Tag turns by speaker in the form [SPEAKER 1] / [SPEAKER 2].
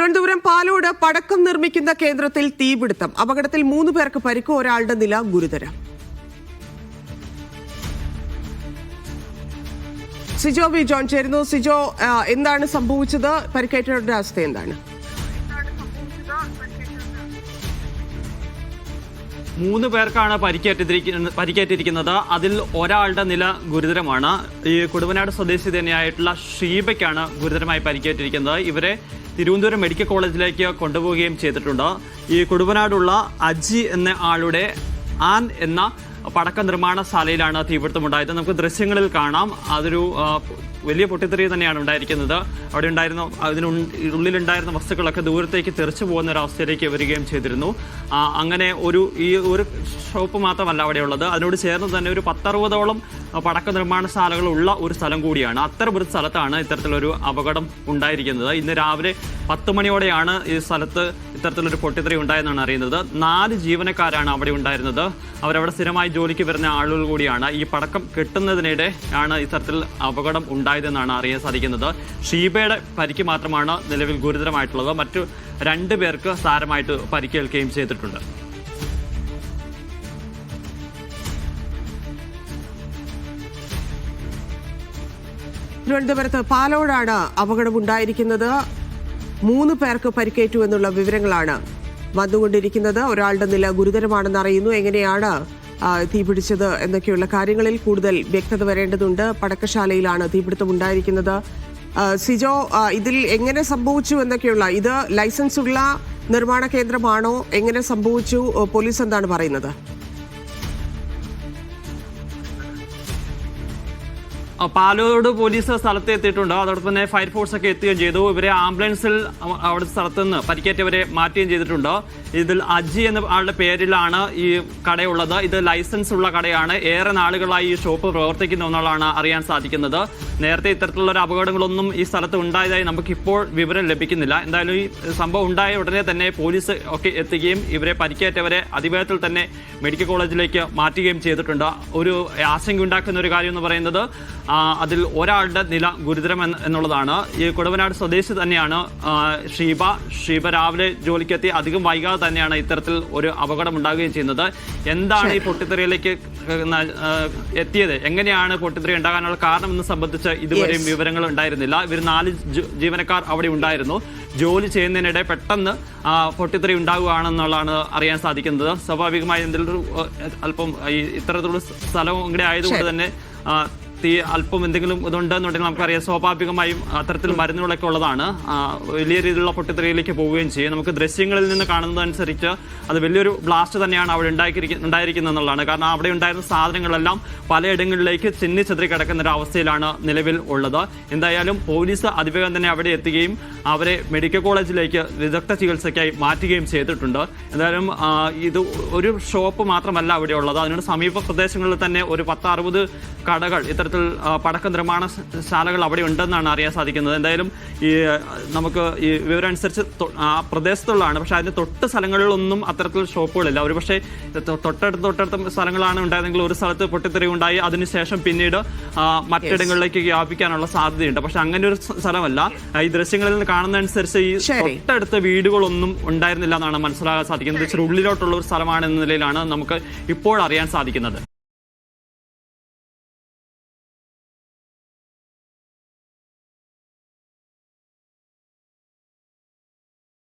[SPEAKER 1] തിരുവനന്തപുരം പാലോട് പടക്കം നിർമ്മിക്കുന്ന കേന്ദ്രത്തിൽ തീപിടുത്തം. അപകടത്തിൽ മൂന്ന് പേർക്ക് പരിക്ക് ഒരാളുടെ നില ഗുരുതരം. സിജോ വി ജോൺ ചേരുന്നു. സിജോ എന്താണ് സംഭവിച്ചത്? പരിക്കേറ്റവരുടെ അവസ്ഥ എന്താണ്?
[SPEAKER 2] മൂന്ന് പേർക്കാണ് പരിക്കേറ്റിരിക്കുന്ന പരിക്കേറ്റിരിക്കുന്നത്. അതിൽ ഒരാളുടെ നില ഗുരുതരമാണ്. ഈ കുടുവനാട് സ്വദേശി തന്നെയായിട്ടുള്ള ഷീബയ്ക്കാണ് ഗുരുതരമായി പരിക്കേറ്റിരിക്കുന്നത്. ഇവരെ തിരുവനന്തപുരം മെഡിക്കൽ കോളേജിലേക്ക് കൊണ്ടുപോവുകയും ചെയ്തിട്ടുണ്ട്. ഈ കുടുംബനാടുള്ള അജി എന്ന ആളുടെ ആൻ എന്ന പടക്ക നിർമ്മാണശാലയിലാണ് തീപിടുത്തമുണ്ടായത്. നമുക്ക് ദൃശ്യങ്ങളിൽ കാണാം. അതൊരു വലിയ പൊട്ടിത്തെറി തന്നെയാണ് ഉണ്ടായിരിക്കുന്നത്. അവിടെ ഉണ്ടായിരുന്ന അതിനുള്ളിലുണ്ടായിരുന്ന വസ്തുക്കളൊക്കെ ദൂരത്തേക്ക് തെറിച്ചു പോകുന്ന ഒരു അവസ്ഥയിലേക്ക് വരികയും ചെയ്തിരുന്നു. അങ്ങനെ ഒരു ഈ ഒരു ഷോപ്പ് മാത്രമല്ല അവിടെ ഉള്ളത് അതിനോട് ചേർന്ന് തന്നെ ഒരു പത്തറുപതോളം പടക്ക നിർമ്മാണശാലകൾ ഉള്ള ഒരു സ്ഥലം കൂടിയാണ്. അത്തരം ഒരു സ്ഥലത്താണ് ഇത്തരത്തിലൊരു അപകടം ഉണ്ടായിരിക്കുന്നത്. ഇന്ന് രാവിലെ പത്ത് മണിയോടെയാണ് ഈ സ്ഥലത്ത് ഇത്തരത്തിലൊരു പൊട്ടിത്തെറി ഉണ്ടായെന്നാണ് അറിയുന്നത്. നാല് ജീവനക്കാരാണ് അവിടെ ഉണ്ടായിരുന്നത്. അവരവിടെ സ്ഥിരമായി ജോലിക്ക് വരുന്ന ആളുകൾ കൂടിയാണ് ഈ പടക്കം കെട്ടുന്നതിനിടെ ആണ് ഇത്തരത്തിൽ അപകടം ഉണ്ടായതെന്നാണ് അറിയാൻ സാധിക്കുന്നത്. ഷീബയുടെ പരിക്ക് മാത്രമാണ് നിലവിൽ ഗുരുതരമായിട്ടുള്ളത്. മറ്റു രണ്ട് പേർക്ക് സാരമായിട്ട് പരിക്കേൽക്കുകയും ചെയ്തിട്ടുണ്ട്.
[SPEAKER 1] തിരുവനന്തപുരത്ത് പാലോടാണ് അപകടമുണ്ടായിരിക്കുന്നത് മൂന്ന് പേർക്ക് പരിക്കേറ്റു എന്നുള്ള വിവരങ്ങളാണ് വന്നുകൊണ്ടിരിക്കുന്നത്. ഒരാളുടെ നില ഗുരുതരമാണെന്ന് അറിയുന്നു. എങ്ങനെയാണ് തീപിടിച്ചത് എന്നൊക്കെയുള്ള കാര്യങ്ങളിൽ കൂടുതൽ വ്യക്തത വരേണ്ടതുണ്ട്. പടക്കശാലയിലാണ് തീപിടുത്തം ഉണ്ടായിരിക്കുന്നത് സിജോ ഇതിൽ എങ്ങനെ സംഭവിച്ചു എന്നൊക്കെയുള്ള ഇത് ലൈസൻസ് ഉള്ള നിർമ്മാണ കേന്ദ്രമാണോ? എങ്ങനെ സംഭവിച്ചു? പോലീസ് എന്താണ് പറയുന്നത്?
[SPEAKER 2] പാലോട് പോലീസ് സ്ഥലത്ത് എത്തിയിട്ടുണ്ട്. അതോടൊപ്പം തന്നെ ഫയർഫോഴ്സ് ഒക്കെ എത്തുകയും ചെയ്തു. ഇവരെ ആംബുലൻസിൽ അവ- അവിടെ സ്ഥലത്ത് നിന്ന് പരിക്കേറ്റവരെ മാറ്റുകയും ചെയ്തിട്ടുണ്ട്. ഇതിൽ അജി എന്ന ആളുടെ പേരിലാണ് ഈ കടയുള്ളത്. ഇത് ലൈസൻസ് ഉള്ള കടയാണ്. ഏറെ നാളുകളായി ഈ ഷോപ്പ് പ്രവർത്തിക്കുന്ന എന്നുള്ളതാണ് അറിയാൻ സാധിക്കുന്നത്. നേരത്തെ ഇത്തരത്തിലുള്ള ഒരു അപകടങ്ങളൊന്നും ഈ സ്ഥലത്ത് ഉണ്ടായതായി നമുക്കിപ്പോൾ വിവരം ലഭിക്കുന്നില്ല. എന്തായാലും ഈ സംഭവം ഉണ്ടായ ഉടനെ തന്നെ പോലീസ് ഒക്കെ എത്തുകയും ഇവരെ പരിക്കേറ്റവരെ അതിവേഗത്തിൽ തന്നെ മെഡിക്കൽ കോളേജിലേക്ക് മാറ്റുകയും ചെയ്തിട്ടുണ്ട്. ഒരു ആശങ്ക ഉണ്ടാക്കുന്ന ഒരു കാര്യം എന്ന് പറയുന്നത് അതിൽ ഒരാളുടെ നില ഗുരുതരം എന്നുള്ളതാണ്. ഈ കൊടുവനാട് സ്വദേശി തന്നെയാണ് ഷീബ. ഷീബ രാവിലെ ജോലിക്കെത്തി അധികം വൈകാതെ തന്നെയാണ് ഇത്തരത്തിൽ ഒരു അപകടം ഉണ്ടാകുകയും ചെയ്യുന്നത്. എന്താണ് ഈ പൊട്ടിത്തെറിയിലേക്ക് എത്തിയത്? എങ്ങനെയാണ് പൊട്ടിത്തെറി ഉണ്ടാകാനുള്ള കാരണം എന്ന് സംബന്ധിച്ച് ഇതുവരെയും വിവരങ്ങൾ ഉണ്ടായിരുന്നില്ല. ഇവർ നാല് ജീവനക്കാർ അവിടെ ഉണ്ടായിരുന്നു. ജോലി ചെയ്യുന്നതിനിടെ പെട്ടെന്ന് പൊട്ടിത്തെറി ഉണ്ടാകുകയാണെന്നുള്ളതാണ് അറിയാൻ സാധിക്കുന്നത്. സ്വാഭാവികമായി എന്തെങ്കിലും അല്പം ഈ ഇത്തരത്തിലുള്ള സ്ഥലം ഇവിടെ ആയതുകൊണ്ട് തന്നെ തീ അല്പം എന്തെങ്കിലും ഇതുണ്ടെന്നുണ്ടെങ്കിൽ നമുക്കറിയാം. സ്വാഭാവികമായും അത്തരത്തിൽ മരുന്നുകളൊക്കെ ഉള്ളതാണ്. വലിയ രീതിയിലുള്ള പൊട്ടിത്തെറിയിലേക്ക് പോവുകയും ചെയ്യും. നമുക്ക് ദൃശ്യങ്ങളിൽ നിന്ന് കാണുന്നതനുസരിച്ച് അത് വലിയൊരു ബ്ലാസ്റ്റ് തന്നെയാണ് അവിടെ ഉണ്ടായിരിക്കുന്ന ഉണ്ടായിരിക്കുന്നത് എന്നുള്ളതാണ്. കാരണം അവിടെ ഉണ്ടായിരുന്ന സാധനങ്ങളെല്ലാം പലയിടങ്ങളിലേക്ക് ചിന്നി ചെതറി കിടക്കുന്ന ഒരു അവസ്ഥയിലാണ് നിലവിൽ ഉള്ളത്. എന്തായാലും പോലീസ് അതിവേഗം തന്നെ അവിടെ എത്തുകയും അവരെ മെഡിക്കൽ കോളേജിലേക്ക് വിദഗ്ധ ചികിത്സയ്ക്കായി മാറ്റുകയും ചെയ്തിട്ടുണ്ട്. എന്തായാലും ഇത് ഒരു ഷോപ്പ് മാത്രമല്ല അവിടെ ഉള്ളത്. അതിനോട് സമീപ പ്രദേശങ്ങളിൽ തന്നെ ഒരു പത്ത് അറുപത് കടകൾ ഇത്തരത്തിൽ ആ, പടക്ക നിർമ്മാണ ശാലകൾ അവിടെ ഉണ്ടെന്നാണ് അറിയാൻ സാധിക്കുന്നത്. എന്തായാലും ഈ നമുക്ക് ഈ വിവരം അനുസരിച്ച് ആ പ്രദേശത്തുള്ളതാണ്. പക്ഷെ അതിന് തൊട്ട് സ്ഥലങ്ങളിലൊന്നും അത്തരത്തിൽ ഷോപ്പുകളില്ല. ഒരു പക്ഷേ തൊട്ടടുത്ത് തൊട്ടടുത്ത സ്ഥലങ്ങളാണ് ഉണ്ടായതെങ്കിൽ ഒരു സ്ഥലത്ത് പൊട്ടിത്തെറി ഉണ്ടായി. അതിനുശേഷം പിന്നീട് മറ്റിടങ്ങളിലേക്ക് വ്യാപിക്കാനുള്ള സാധ്യതയുണ്ട്. പക്ഷെ അങ്ങനെ ഒരു സ്ഥ- സ്ഥലമല്ല. ഈ ദൃശ്യങ്ങളിൽ നിന്ന് കാണുന്ന അനുസരിച്ച്
[SPEAKER 1] ഈ
[SPEAKER 2] തൊട്ടടുത്ത വീടുകളൊന്നും ഉണ്ടായിരുന്നില്ല എന്നാണ് മനസ്സിലാക്കാൻ സാധിക്കുന്നത്. ഇച്ചിരി ഉള്ളിലോട്ടുള്ള ഒരു സ്ഥലമാണ് എന്ന നിലയിലാണ് നമുക്ക് ഇപ്പോൾ അറിയാൻ സാധിക്കുന്നത്.